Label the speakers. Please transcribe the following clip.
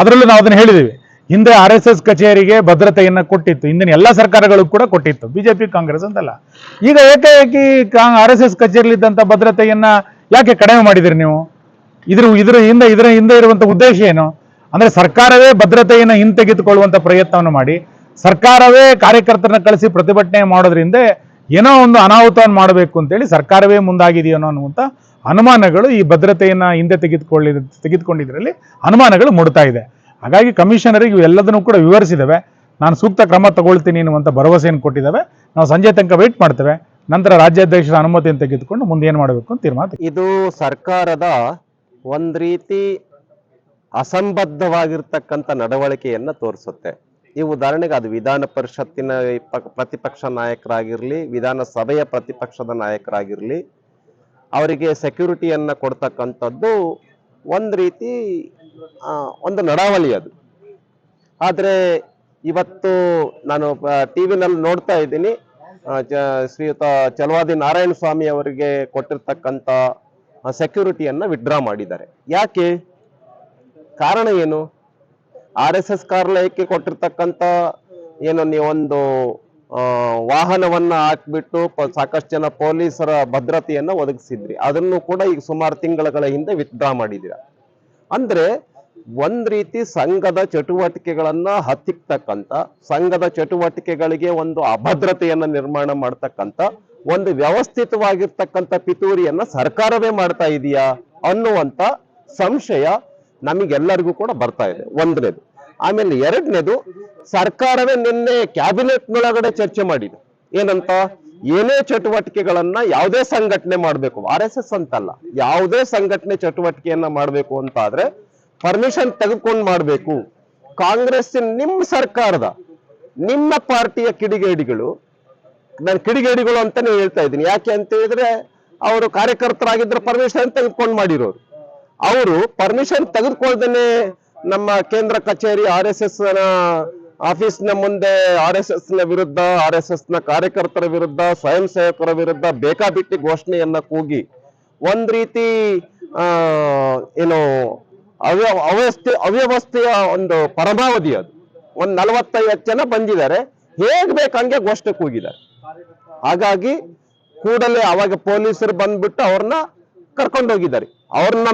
Speaker 1: ಅದರಲ್ಲೂ ನಾವು ಅದನ್ನ ಹೇಳಿದ್ದೀವಿ ಹಿಂದೆ ಆರ್ ಎಸ್ ಎಸ್ ಕಚೇರಿಗೆ ಭದ್ರತೆಯನ್ನ ಕೊಟ್ಟಿತ್ತು. ಹಿಂದಿನ ಎಲ್ಲ ಸರ್ಕಾರಗಳು ಕೂಡ ಕೊಟ್ಟಿತ್ತು. ಬಿಜೆಪಿ, ಕಾಂಗ್ರೆಸ್ ಅಂತಲ್ಲ. ಈಗ ಏಕಾಏಕಿ ಆರ್ ಎಸ್ ಎಸ್ ಕಚೇರಿಲಿದ್ದಂಥ ಭದ್ರತೆಯನ್ನ ಯಾಕೆ ಕಡಿಮೆ ಮಾಡಿದಿರಿ ನೀವು? ಇದ್ರ ಇದ್ರ ಹಿಂದೆ, ಇದರ ಹಿಂದೆ ಇರುವಂತ ಉದ್ದೇಶ ಏನು? ಅಂದ್ರೆ ಸರ್ಕಾರವೇ ಭದ್ರತೆಯನ್ನು ಹಿಂತೆಗೆದುಕೊಳ್ಳುವಂತ ಪ್ರಯತ್ನವನ್ನು ಮಾಡಿ, ಸರ್ಕಾರವೇ ಕಾರ್ಯಕರ್ತರನ್ನ ಕಳಿಸಿ ಪ್ರತಿಭಟನೆ ಮಾಡೋದ್ರಿಂದ ಏನೋ ಒಂದು ಅನಾಹುತವನ್ನು ಮಾಡಬೇಕು ಅಂತೇಳಿ ಸರ್ಕಾರವೇ ಮುಂದಾಗಿದೆಯೋ ಅನ್ನುವಂಥ ಅನುಮಾನಗಳು ಈ ಭದ್ರತೆಯನ್ನು ಹಿಂದೆ ತೆಗೆದುಕೊಳ್ಳಿ ತೆಗೆದುಕೊಂಡಿದ್ರಲ್ಲಿ ಅನುಮಾನಗಳು ಮೂಡ್ತಾ ಇದೆ. ಹಾಗಾಗಿ ಕಮಿಷನರಿಗೆ ಇವೆಲ್ಲದನ್ನು ಕೂಡ ವಿವರಿಸಿದ್ದಾವೆ. ನಾನು ಸೂಕ್ತ ಕ್ರಮ ತಗೊಳ್ತೀನಿ ಅನ್ನುವಂಥ ಭರವಸೆಯನ್ನು ಕೊಟ್ಟಿದ್ದಾವೆ. ನಾವು ಸಂಜೆ ತನಕ ವೆಯ್ಟ್ ಮಾಡ್ತೇವೆ. ನಂತರ ರಾಜ್ಯಾಧ್ಯಕ್ಷರ ಅನುಮತಿಯನ್ನು ತೆಗೆದುಕೊಂಡು ಮುಂದೆ ಏನು ಮಾಡಬೇಕು ಅಂತ ತೀರ್ಮಾನ
Speaker 2: ಇದು ಸರ್ಕಾರದ ಒಂದು ರೀತಿ ಅಸಂಬದ್ಧವಾಗಿರ್ತಕ್ಕಂಥ ನಡವಳಿಕೆಯನ್ನು ತೋರಿಸುತ್ತೆ. ಈ ಉದಾಹರಣೆಗೆ ಅದು ವಿಧಾನ ಪರಿಷತ್ತಿನ ಪ್ರತಿಪಕ್ಷ ನಾಯಕರಾಗಿರಲಿ, ವಿಧಾನಸಭೆಯ ಪ್ರತಿಪಕ್ಷದ ನಾಯಕರಾಗಿರಲಿ, ಅವರಿಗೆ ಸೆಕ್ಯೂರಿಟಿಯನ್ನು ಕೊಡ್ತಕ್ಕಂಥದ್ದು ಒಂದು ರೀತಿ ಒಂದು ನಡಾವಳಿ ಅದು. ಆದರೆ ಇವತ್ತು ನಾನು ಟಿ ವಿನಲ್ಲಿ ನೋಡ್ತಾ ಇದ್ದೀನಿ ಶ್ರೀಯುತ ಚಲವಾದಿ ನಾರಾಯಣ ಸ್ವಾಮಿ ಅವರಿಗೆ ಕೊಟ್ಟಿರ್ತಕ್ಕಂಥ ಸೆಕ್ಯೂರಿಟಿಯನ್ನು ವಿಡ್ರಾ ಮಾಡಿದ್ದಾರೆ. ಯಾಕೆ? ಕಾರಣ ಏನು? ಆರ್ ಎಸ್ ಎಸ್ ಕಾರ್ಯಾಲಯಕ್ಕೆ ಕೊಟ್ಟಿರ್ತಕ್ಕಂಥ ಏನು ಒಂದು ವಾಹನವನ್ನ ಹಾಕ್ಬಿಟ್ಟು ಸಾಕಷ್ಟು ಜನ ಪೊಲೀಸರ ಭದ್ರತೆಯನ್ನ ಒದಗಿಸಿದ್ರಿ. ಅದನ್ನು ಕೂಡ ಈಗ ಸುಮಾರು ತಿಂಗಳ ಹಿಂದೆ ವಿತ್ಡ್ರಾ ಮಾಡಿದೀರ ಅಂದ್ರೆ ಒಂದ್ ರೀತಿ ಸಂಘದ ಚಟುವಟಿಕೆಗಳನ್ನ ಹತ್ತಿಕ್ತಕ್ಕಂತ ಸಂಘದ ಚಟುವಟಿಕೆಗಳಿಗೆ ಒಂದು ಅಭದ್ರತೆಯನ್ನ ನಿರ್ಮಾಣ ಮಾಡ್ತಕ್ಕಂತ ಒಂದು ವ್ಯವಸ್ಥಿತವಾಗಿರ್ತಕ್ಕಂಥ ಪಿತೂರಿಯನ್ನ ಸರ್ಕಾರವೇ ಮಾಡ್ತಾ ಇದೆಯಾ ಅನ್ನುವಂತ ಸಂಶಯ ನಮಗೆಲ್ಲರಿಗೂ ಕೂಡ ಬರ್ತಾ ಇದೆ. ಒಂದನೇದು. ಆಮೇಲೆ ಎರಡನೇದು ಸರ್ಕಾರವೇ ನಿನ್ನೆ ಕ್ಯಾಬಿನೆಟ್ ಒಳಗಡೆ ಚರ್ಚೆ ಮಾಡಿದೆ. ಏನಂತ? ಏನೇ ಚಟುವಟಿಕೆಗಳನ್ನ ಯಾವುದೇ ಸಂಘಟನೆ ಮಾಡಬೇಕು. ಆರ್ ಎಸ್ ಎಸ್ ಅಂತಲ್ಲ. ಯಾವುದೇ ಸಂಘಟನೆ ಚಟುವಟಿಕೆಯನ್ನ ಮಾಡಬೇಕು ಅಂತ ಆದ್ರೆ ಪರ್ಮಿಷನ್ ತೆಗೆದುಕೊಂಡು ಮಾಡಬೇಕು. ಕಾಂಗ್ರೆಸ್ ನಿಮ್ಮ ಸರ್ಕಾರದ, ನಿಮ್ಮ ಪಾರ್ಟಿಯ ಕಿಡಿಗೇಡಿಗಳು, ನಾನು ಕಿಡಿಗೇಡಿಗಳು ಅಂತಾನೆ ಹೇಳ್ತಾ ಇದ್ದೀನಿ. ಯಾಕೆ ಅಂತ ಹೇಳಿದ್ರೆ, ಅವರು ಕಾರ್ಯಕರ್ತರಾಗಿದ್ರೆ ಪರ್ಮಿಷನ್ ತೆಗೆದುಕೊಂಡು ಮಾಡಿರೋರು. ಅವರು ಪರ್ಮಿಷನ್ ತೆಗೆದುಕೊಳ್ದೇನೆ ನಮ್ಮ ಕೇಂದ್ರ ಕಚೇರಿ ಆರ್ ಎಸ್ ಎಸ್ನ ಮುಂದೆ ಆರ್ ಎಸ್ ಎಸ್ನ ವಿರುದ್ಧ ಆರ್ ಎಸ್ ಎಸ್ನ ಕಾರ್ಯಕರ್ತರ ವಿರುದ್ಧ, ಸ್ವಯಂ ಸೇವಕರ ವಿರುದ್ಧ ಬೇಕಾಬಿಟ್ಟಿ ಘೋಷಣೆಯನ್ನ ಕೂಗಿ ಒಂದ್ ರೀತಿ ಏನು ಅವ್ಯ ಅವ್ಯವಸ್ಥೆ ಅವ್ಯವಸ್ಥೆಯ ಒಂದು ಪರಮಾವಧಿ ಅದು. ಒಂದ್ ನಲವತ್ತೈದು ಜನ ಬಂದಿದ್ದಾರೆ. ಹೇಗ್ ಬೇಕಂಗೆ ಘೋಷಣೆ ಕೂಗಿದ್ದಾರೆ. ಹಾಗಾಗಿ ಕೂಡಲೇ ಅವಾಗ ಪೊಲೀಸರು ಬಂದ್ಬಿಟ್ಟು ಅವ್ರನ್ನ ಕರ್ಕೊಂಡೋಗಿದ್ದಾರೆ. ಅವ್ರನ್ನ